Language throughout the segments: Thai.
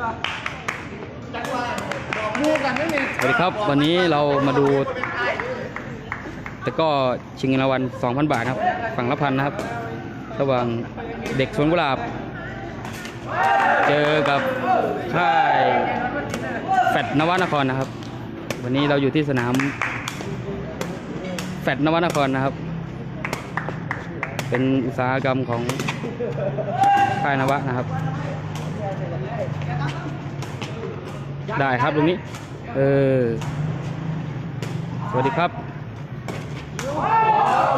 สวัสดีครับวันนี้เรามาดูแต่ก็ชิงเงินรางวัล2,000 บาทครับ ฝั่งละพันนะครับ ระหว่างเด็กสวนกุหลาบ เจอกับค่ายแฟดนวนครนะครับ วันนี้เราอยู่ที่สนาม แฟดนวนครนะครับ เป็นอุตสาหกรรมของค่ายนวะนะครับ ได้ครับตรงนี้ เออ สวัสดีครับ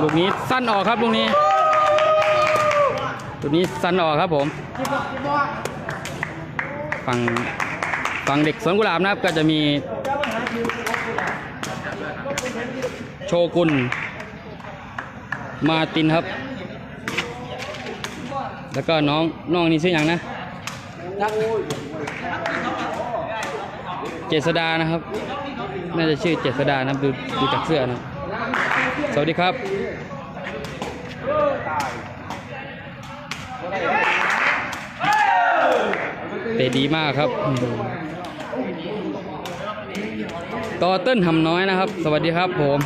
ลูกนี้สั้นออกครับลูกนี้ ลูกนี้สั้นออกครับผม ฝั่งฝั่งเด็กสวนกุหลาบนะครับ ก็จะมี โชกุน มาตินครับ แล้วก็น้องน้องนี่ชื่ออย่างนะ เจษดานะครับ น่าจะชื่อเจษดานะครับดูดูจากเสื้อนะสวัสดีครับเตะดีมากครับต่อเต้นหำน้อยนะครับ สวัสดีครับผม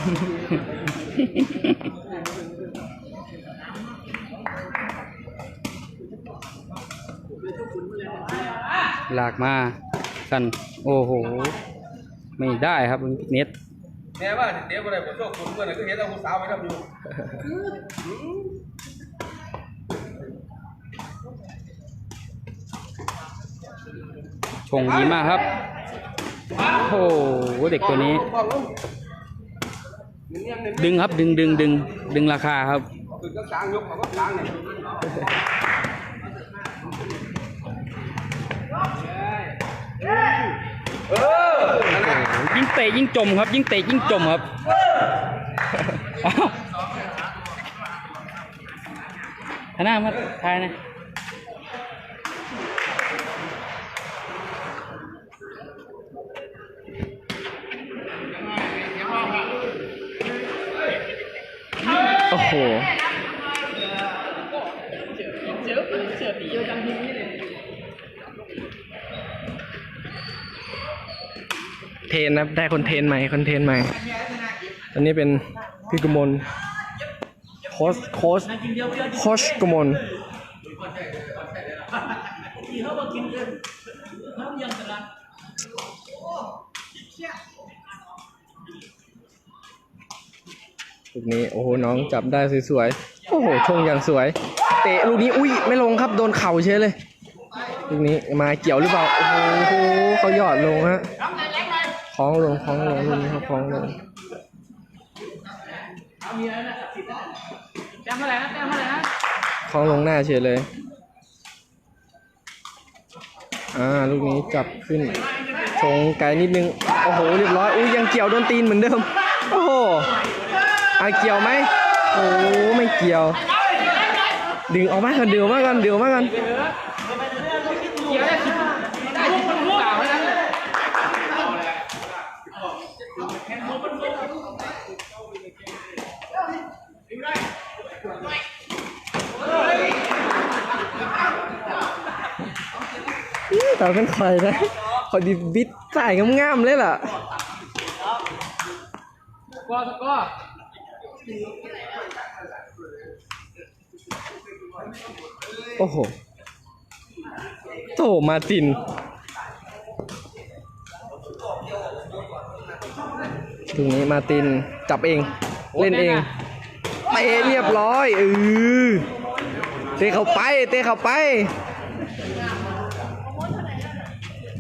ลากมากัน โอ้โห ไม่ได้ครับมันเน็ตแม่ว่าเดี๋ยวคนไหนผมโชคคุณเมื่อไหร่ก็เห็นเอาผู้สาวไปทำอยู่ชงดีมากครับ โอ้โห เด็กตัวนี้ ดึงครับดึงดึงดึงดึงราคาครับ คือก็กลาง เออยิ่งเตะยิ่งจมครับ ยิ่งเตะยิ่งจมครับอ้าวหันหน้ามาทายนะโอ้โห เทนนะครับ ได้คอนเทนต์ใหม่คอนเทนต์ใหม่อันนี้เป็นพี่กุมลโคชโคชโคชกุมลลูกนี้โอ้โหน้องจับได้สวยๆ โอ้โหชงอย่างสวย เตะลูกนี้อุ้ยไม่ลงครับโดนเข่าเฉยเลยลูกนี้มาเกี่ยวหรือเปล่า โอ้โหเขาหยอดลงฮะ คล้องลงคล้องลงลูกนี้เขาคล้องลงแต้มเท่าไหร่นะแต้มเท่าไหร่นะคล้องลงหน้าเฉยเลย อ่าลูกนี้จับขึ้นชงไกลนิดนึง โอ้โหเรียบร้อย อุ้ยยังเกี่ยวโดนตีนเหมือนเดิม โอ้โหอาเกี่ยวไหมโอ้โหไม่เกี่ยว ดึงออกมาก่อนดึงออกมาก่อนดึงออกมาก่อน เกี่ยวได้สิบได้สิบคนรู้เปล่าเท่านั้นเลย ต่เป็นใครนะขอดีบิดใส่งามๆเลยล่ะก็ก็โอ้โหโถมาติน ตรงนี้มาตินจับเอง เล่นเองเตะเรียบร้อยเออเตะเข้าไป เตะเข้าไป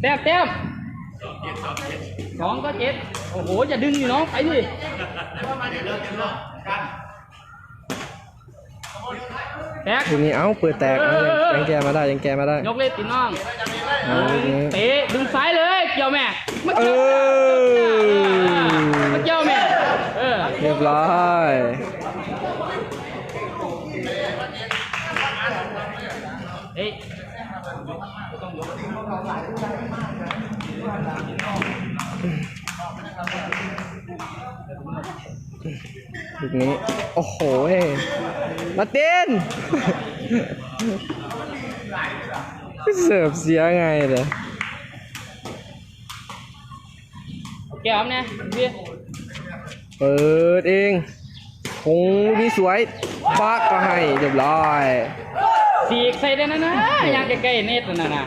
แต้มแต้มสองก็เจ็ดโอ้โหอย่าดึงอยู่น้องไปดิแตกตรงนี้เอ้าเปิดแตกเอายังแกมาได้ยังแกมาได้ยกเล่นตีน้องเอาลูกนี้เตะดึงซ้ายเลยเกี่ยวแม่มาเอเกี่ยวอมาเกี่ยวแม่เออเรียบร้อยเฮ้ย ลูกนี้ โอ้โหมาเต้น เสิร์ฟเสียไงเลยเกี่ยวนะพี่เปิดเองคงที่สวยปักก็ให้เรียบร้อย สีกใส่ได้นะนะอยางใกล้ๆเน็ตนั่นน่ะ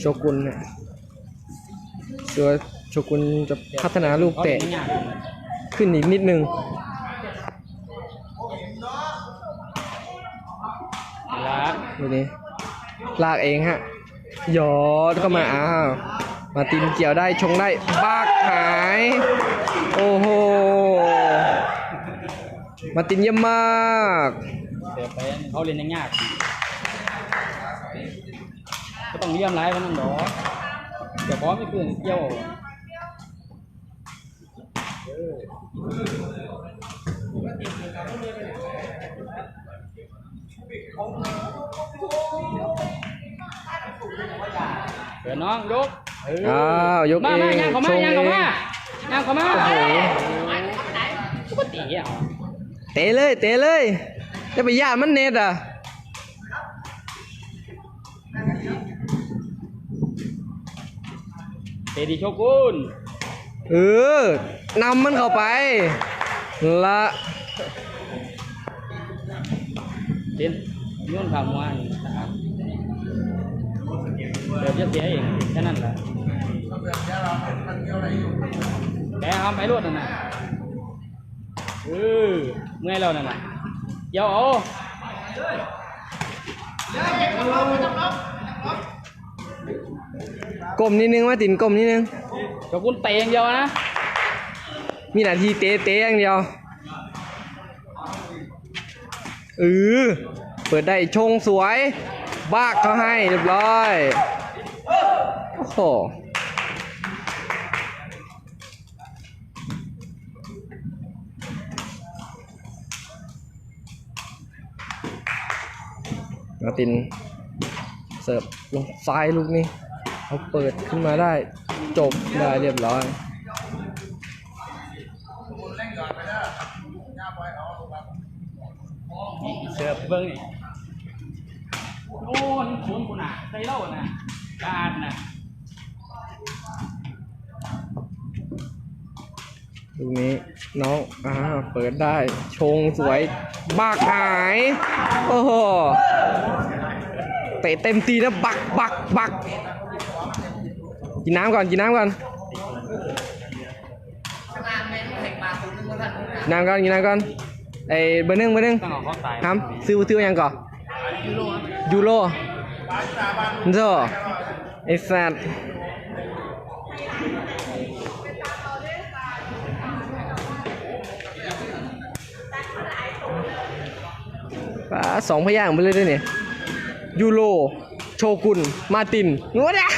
โชกุนเนี่ยเสือโชกุนจะพัฒนาลูกเตะอาอย่างขึ้นอีกนิดนึงละดูนี้ลากเองฮะหยอดเข้ามาอ้าวมาตินเกี่ยวได้ชงได้บักหาย โอ้โหมาตินเยี่ยมมากเดี๋ยวไปเขาเรียนยาก ก็ต้องเลี้ยมไรมันนั่นหรอเดี๋ยวพร้อมไม่คืนเกี่ยวเดี๋ยวน้องยกเอ้าวยกมาเอมางย่างเขามาชงย่างเอเขางมาย่างเขามาโอ้โหปกติอะเตะเลยเตะเลยจะไปย่ามันเน็ตอะ เตดีโชกุนเออนำมันเข้าไป ละเล่นยุ่นข่าวมัวนี่เดี๋ยวจะเสียเองแค่นั้นแหละแกเอาไปรวดนั่นน่ะเออเมื่อยแล้วนั่นน่ะเดี๋ยวเอา กลมนิดนึงมาตินกลมนิดนึงโชกุนเตะอย่างเดียวนะ มีหน้าที่เตะเตะอย่างเดียวเออเปิดได้ชงสวยบากเขาให้เรียบร้อย โอ้โหมาติน เสิร์ฟลงซ้ายลูกนี้ เขาเปิดขึ้นมาได้จบได้เรียบร้อยเสิร์ฟเบิ้งนี่โอ้นี่คุณคุณอะใส่เหล้าน่ะการน่ะลูกนี้น้องอ่าเปิดได้ชงสวยบากหายโอ้โหเตะเต็มตีนะบักบักบัก กินน้ำก่อน กินน้ำก่อน น้ำก่อน กินน้ำก่อนไอ้เบอร์หนึ่งเบอร์หนึ่งต้องเอาเข้าตายครับซื้อซื้อยังก่อนยูโรยูโรไอ้สัตว์ป้าสองพยางค์ไปเลยด้วยเนี่ยยูโร โชกุน มาตินงวดอะ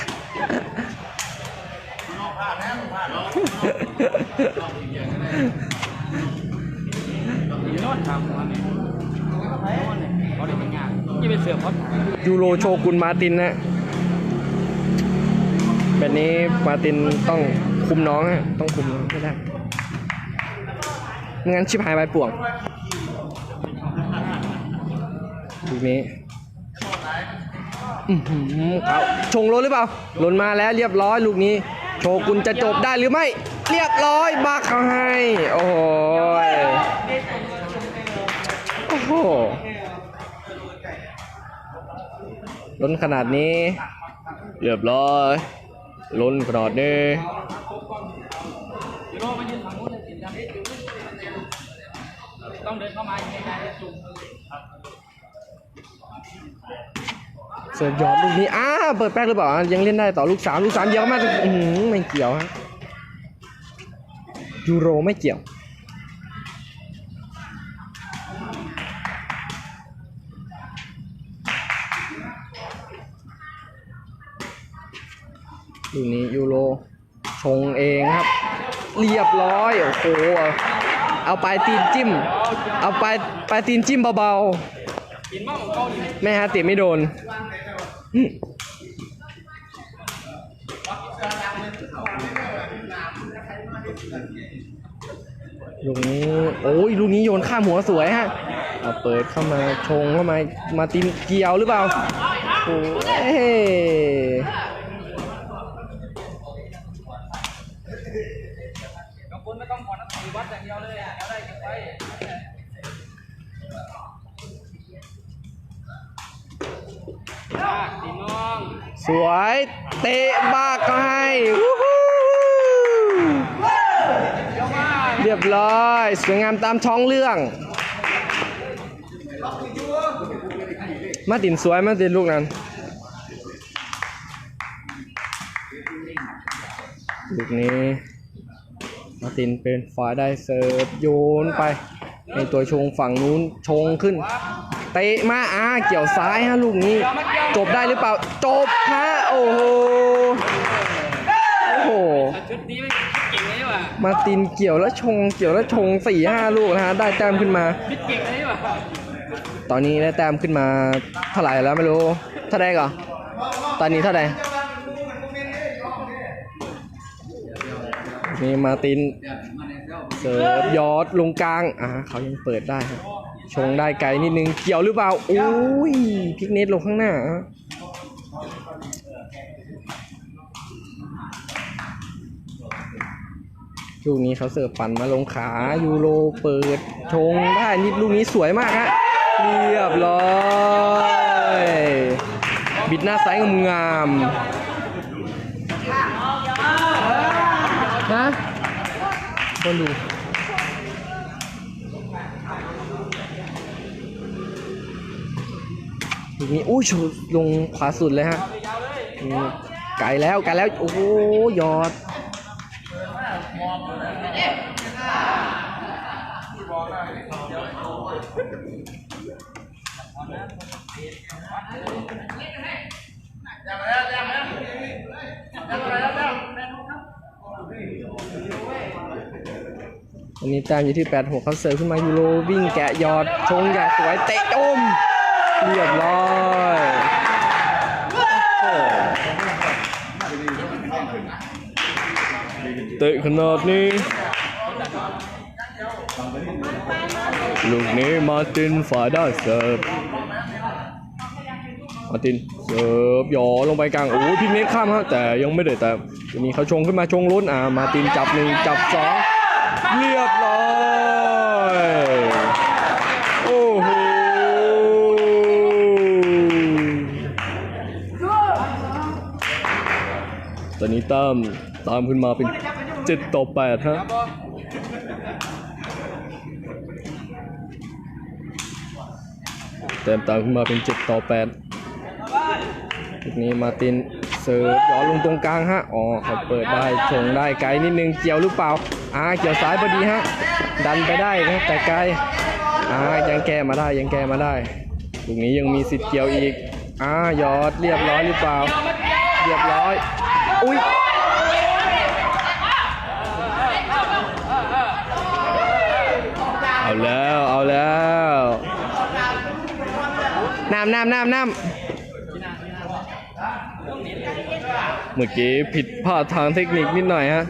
ยูโรโชกุนมาตินนะแบบนี้มาตินต้องคุมน้องฮะต้องคุมน้องไม่ได้ไม่งั้นชิบหายไปป่วงลูกนี้อื้อหือเอาชงล้นหรือเปล่าล้นมาแล้วเรียบร้อยลูกนี้ โชกุนจะจบได้หรือไม่ เรียบร้อยบักให้ โอ้โหยโอ้โหล้นขนาดนี้ เรียบร้อยล้นขนาดนี้ต้องเดินเข้ามาอย่างนี้นะจุ่ม เสิร์ฟหยอดลูกนี้อ้าเปิดแป๊กหรือเปล่ายังเล่นได้ต่อลูกสามลูกสามเยอะมากอื้อหือไม่เกี่ยวฮะยูโรไม่เกี่ยวลูกนี้ยูโรชงเองครับ เรียบร้อยโอ้โหเอาปลายตีนจิ้ม เอาปลายปลายตีนจิ้มเบาๆแม่ฮะเตะไม่โดน ลูกนี้โอ้ยลูกนี้โยนข้ามหัวสวยฮะเอาเปิดเข้ามาชงเข้ามามาตินเกียวหรือเปล่าโอ้ย สวยเตะบ้ากก็ให้เรียบร้อย สวยงามตามท้องเรื่อง มาตินสวยมาตินลูกนั้นลูกนี้ มาตินเป็นฝ่ายได้เสิร์ฟโยนไป ในตัวชงฝั่งนู้นชงขึ้น เตะมาอ่าเกี่ยวซ้ายฮะลูกนี้ จบได้หรือเปล่า จบฮะโอ้โหโอ้โหชุดนี้ไม่เก่งเลยว่ะมาตินเกี่ยวแล้วชงเกี่ยวแล้วชงสี่ห้าลูกนะฮะได้แต้มขึ้นมาเก่งเลยว่ะตอนนี้ได้แต้มขึ้นมาเท่าไหร่แล้วไม่รู้เท่าไหร่ก่อนตอนนี้เท่าไหร่นี่มาตินเสิร์ฟยอดลงกลางอ่าเขายังเปิดได้ครับ ชงได้ไกลนิดนึง เกี่ยวหรือเปล่าโอ้ยพิกเนตลงข้างหน้า ลูกนี้เขาเสิร์ฟปั่นมาลงขายูโรเปิด ชงได้นิดลูกนี้สวยมากฮะเรียบร้อยบิดหน้าซ้ายงามๆฮะคนดู ลูกนี้อู้ชูลงขวาสุดเลยฮะไกลแล้วไกลแล้วโอ้โหยอดอันนี้แต้มอยู่ที่ 8 6เขาเสิร์ฟขึ้นมายูโรวิ่งแกะยอดชงอย่างสวยเตะอม เรียบร้อยเตะขนาดนี้ ลูกนี้มาตินฝ่ายได้เสิร์ฟมาตินเสิร์ฟหยอลงไปกลางโอ้ยพิกเน็ตข้ามฮะแต่ยังไม่ได้แต่ทีนี้เขาชงขึ้นมาชงล้นอ่ามาตินจับหนึ่งจับสอง ตอนนี้ตามตามขึ้นมาเป็นเจ็ดต่อแปดฮะเต็มตามขึ้นมาเป็น 7 ต่อ 8ทีนี้มาตินเสิร์ฟย้อนลงตรงกลางฮะ อ๋อเขาเปิดได้ชงได้ไกลนิดนึง เกี่ยวหรือเปล่า อ่า เกี่ยวซ้ายพอดีฮะ ดันไปได้นะแต่ไกล อ่า ยังแก้มาได้ยังแก้มาได้ลูกนี้ยังมีสิทธิ์เกี่ยวอีก อ่ายอดเรียบร้อยหรือเปล่า เรียบร้อย อุ้ย แล้ว เอาแล้ว น้ำน้ำน้ำน้ำเมื่อกี้ผิดพลาดทางเทคนิคนิดหน่อยฮะ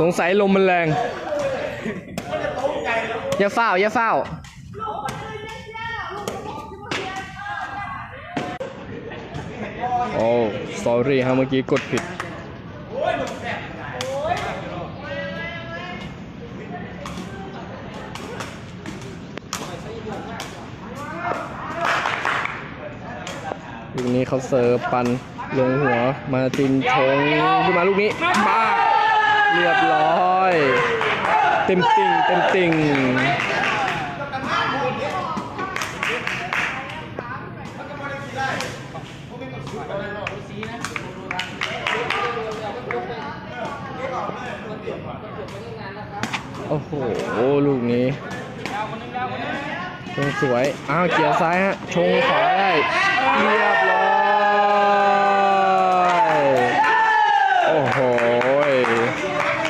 สงสัยลมมันแรง อย่าเฝ้า อย่าเฝ้าโอ้ sorry ฮะเมื่อกี้กดผิด เขาเสิร์ฟปันลงหัวมาตินชงขึ้นมาลูกนี้มาเรียบร้อย เต็มติ่งเต็มติ่งโอ้โห ลูกนี้ชงสวย อ้าว เกี่ยวซ้ายฮะ ชงขวาได้เรียบร้อย โอ้โห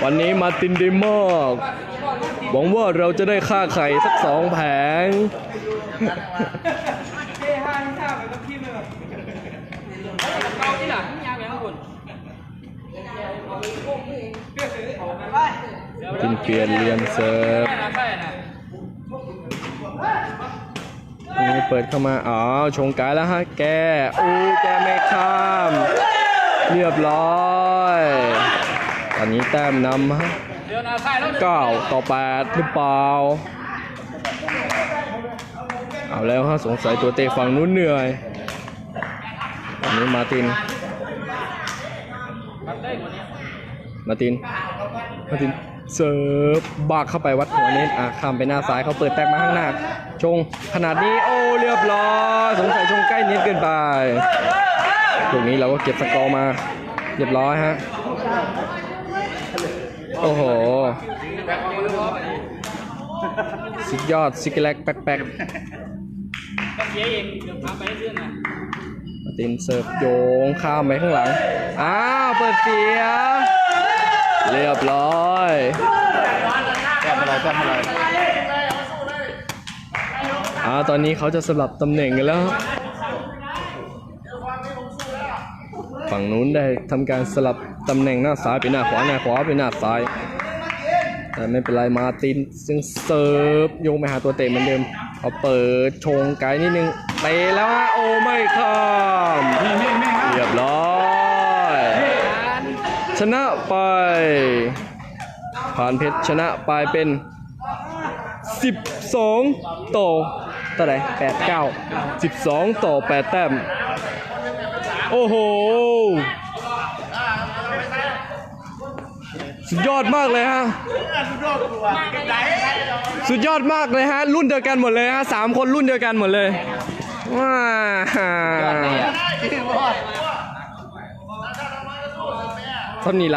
วันนี้มาตินดีมากหวังว่าเราจะได้ค่าไข่สักสองแผงเอาที่หลังยาวไปข้างบนกินเปลี่ยนเรียนเซิร์ฟนั้นแค่นั้นอันนี้เปิดเข้ามา อ๋อ ชงกายแล้วฮะ แก อู้แกไม่ข้าม เรียบร้อย ตอนนี้แต้มนำฮะเก้าต่อแปดหรือเปล่า เอาแล้วฮะสงสัยตัวเตะฝั่งนู้นเหนื่อยอันนี้มาติน มาติน มาตินเสิร์ฟบากเข้าไปวัดหัวเน็ตอะข้ามไปหน้าซ้ายเขาเปิดแตกมาข้างหน้า ชงขนาดนี้โอ้เรียบร้อยสงสัยชงใกล้นิดเกินไปตรงนี้เราก็เก็บสกอร์มา เรียบร้อยฮะ โอ้โห สุดยอดซิกแลกแป๊กๆมาตินเสิร์ฟโยงข้ามไปข้างหลัง อ้าว เปิดเสีย เรียบร้อยแต้มอะไรแต้มอะไรอ่าตอนนี้เขาจะสลับตำแหน่งกันแล้ว ฝั่งนู้นได้ทำการสลับ ตำแหน่งหน้าซ้ายไปหน้าขวาหน้าขวาไปหน้าซ้ายแต่ไม่เป็นไรมาตินซึ่งเสิร์ฟโยงไปหาตัวเตะเหมือนเดิมเขาเปิดชงไกลนิดนึงเตะแล้วฮะโอ้ไม่ข้ามเรียบร้อยชนะไป ผ่านเพชรชนะไปเป็น 12 ต่อเท่าไหร่8 9 12ต่อ8แต้ม โอ้โห สุดยอดมากเลยฮะ สุดยอดมากเลยฮะ รุ่นเดียวกันหมดเลยฮะสามคนรุ่นเดียวกันหมดเลย ว้าเท่านี้ละ